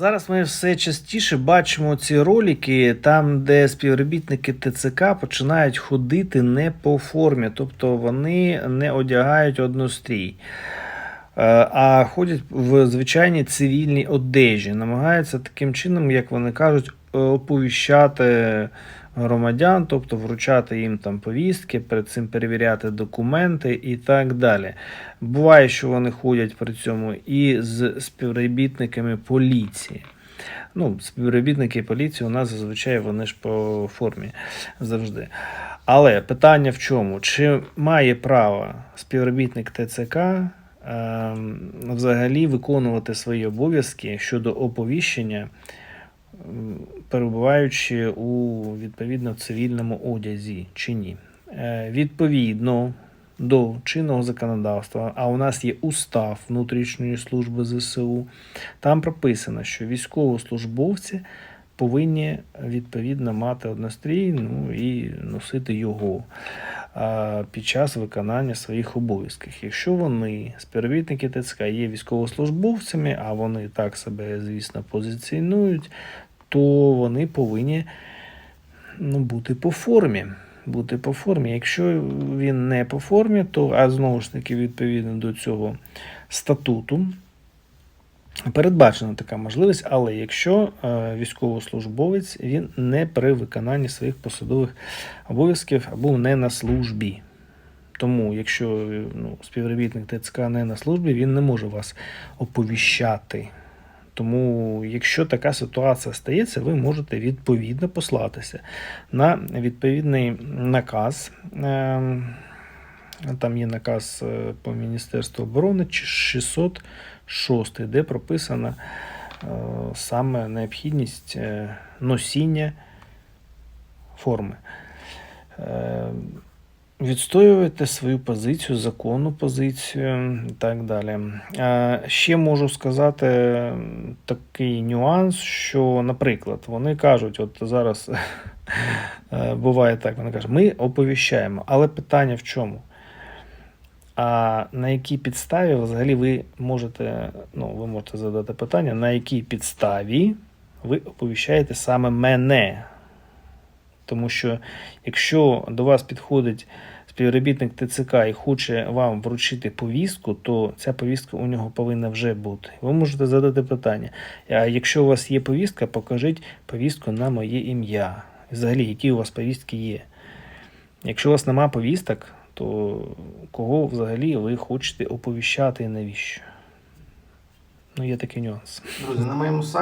Зараз ми все частіше бачимо ці ролики, там, де співробітники ТЦК починають ходити не по формі, тобто вони не одягають однострій, а ходять в звичайній цивільній одежі, намагаються таким чином, як вони кажуть, оповіщати громадян, тобто вручати їм там повістки, перед цим перевіряти документи і так далі. Буває, що вони ходять при цьому і з співробітниками поліції. Ну, співробітники поліції у нас зазвичай вони ж по формі завжди. Але питання в чому? Чи має право співробітник ТЦК взагалі виконувати свої обов'язки щодо оповіщення, перебуваючи у відповідно цивільному одязі чи ні? Е, Відповідно до чинного законодавства, а у нас є устав внутрішньої служби ЗСУ, там прописано, що військовослужбовці повинні відповідно мати однострій ну, і носити його під час виконання своїх обов'язків. Якщо вони, співробітники ТЦК, є військовослужбовцями, а вони так себе, звісно, позиціонують, то вони повинні ну, бути по формі. Бути по формі. Якщо він не по формі, то а знову ж таки відповідно до цього статуту передбачена така можливість, але якщо е, військовослужбовець він не при виконанні своїх посадових обов'язків або не на службі. Тому, якщо е, ну, співробітник ТЦК не на службі, він не може вас оповіщати. Тому, якщо така ситуація стається, ви можете відповідно послатися на відповідний наказ. Ем, Там є наказ е, по Міністерству оборони 606, де прописана е, саме необхідність е, носіння форми. Відстоювати свою позицію, законну позицію і так далі. Ще можу сказати такий нюанс, що, наприклад, вони кажуть, от зараз буває так, вони кажуть, ми оповіщаємо, але питання в чому? А на якій підставі взагалі ви можете, ну, ви можете задати питання, на якій підставі ви оповіщаєте саме мене? Тому що якщо до вас підходить співробітник ТЦК і хоче вам вручити повістку, то ця повістка у нього повинна вже бути. Ви можете задати питання: а якщо у вас є повістка, покажіть повістку на моє ім'я. Взагалі, які у вас повістки є. Якщо у вас нема повісток, то кого взагалі ви хочете оповіщати і навіщо? Ну, є такий нюанс. Друзі, на моєму сайті.